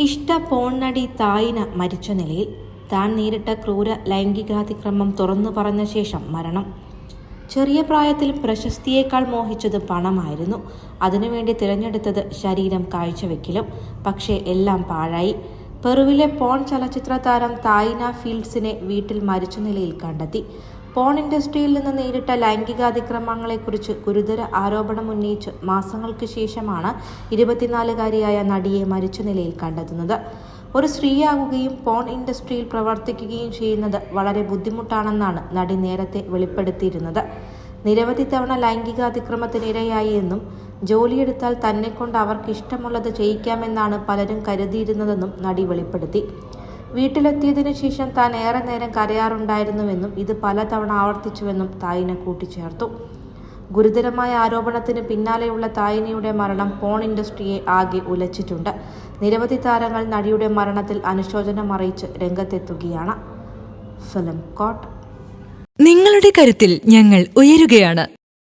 ഇഷ്ട പോൺ നടി തായിന മരിച്ച നിലയിൽ താൻ നേരിട്ട ക്രൂര ലൈംഗികാതിക്രമം തുറന്നു പറഞ്ഞ ശേഷം മരണം. ചെറിയ പ്രായത്തിൽ പ്രശസ്തിയേക്കാൾ മോഹിച്ചത് പണമായിരുന്നു. അതിനുവേണ്ടി തിരഞ്ഞെടുത്തത് ശരീരം കാഴ്ചവെക്കലും പക്ഷേ എല്ലാം പാഴായി. പെറുവിലെ പോൺ ചലച്ചിത്ര താരം തായിന ഫീൽഡ്സിനെ വീട്ടിൽ മരിച്ച നിലയിൽ കണ്ടെത്തി. പോൺ ഇൻഡസ്ട്രിയിൽ നിന്ന് നേരിട്ട ലൈംഗികാതിക്രമങ്ങളെക്കുറിച്ച് ഗുരുതര ആരോപണം ഉന്നയിച്ച് മാസങ്ങൾക്ക് ശേഷമാണ് ഇരുപത്തിനാലുകാരിയായ നടിയെ മരിച്ച നിലയിൽ കണ്ടെത്തുന്നത്. ഒരു സ്ത്രീയാകുകയും പോൺ ഇൻഡസ്ട്രിയിൽ പ്രവർത്തിക്കുകയും ചെയ്യുന്നത് വളരെ ബുദ്ധിമുട്ടാണെന്നാണ് നടി നേരത്തെ വെളിപ്പെടുത്തിയിരുന്നത്. നിരവധി തവണ ലൈംഗികാതിക്രമത്തിനിരയായി എന്നും ജോലിയെടുത്താൽ തന്നെക്കൊണ്ട് അവർക്ക് ഇഷ്ടമുള്ളത് ചെയ്യിക്കാമെന്നാണ് പലരും കരുതിയിരുന്നതെന്നും നടി വെളിപ്പെടുത്തി. വീട്ടിലെത്തിയതിനു ശേഷം താൻ ഏറെ നേരം കരയാറുണ്ടായിരുന്നുവെന്നും ഇത് പലതവണ ആവർത്തിച്ചുവെന്നും തായിന കൂട്ടിച്ചേർത്തു. ഗുരുതരമായ ആരോപണത്തിന് പിന്നാലെയുള്ള തായിനിയുടെ മരണം പോൺ ഇൻഡസ്ട്രിയെ ആകെ ഉലച്ചിട്ടുണ്ട്. നിരവധി താരങ്ങൾ നടിയുടെ മരണത്തിൽ അനുശോചനം അറിയിച്ച് രംഗത്തെത്തുകയാണ്. Film coat. നിങ്ങളുടെ കരുത്തിൽ ഞങ്ങൾ ഉയരുകയാണ്.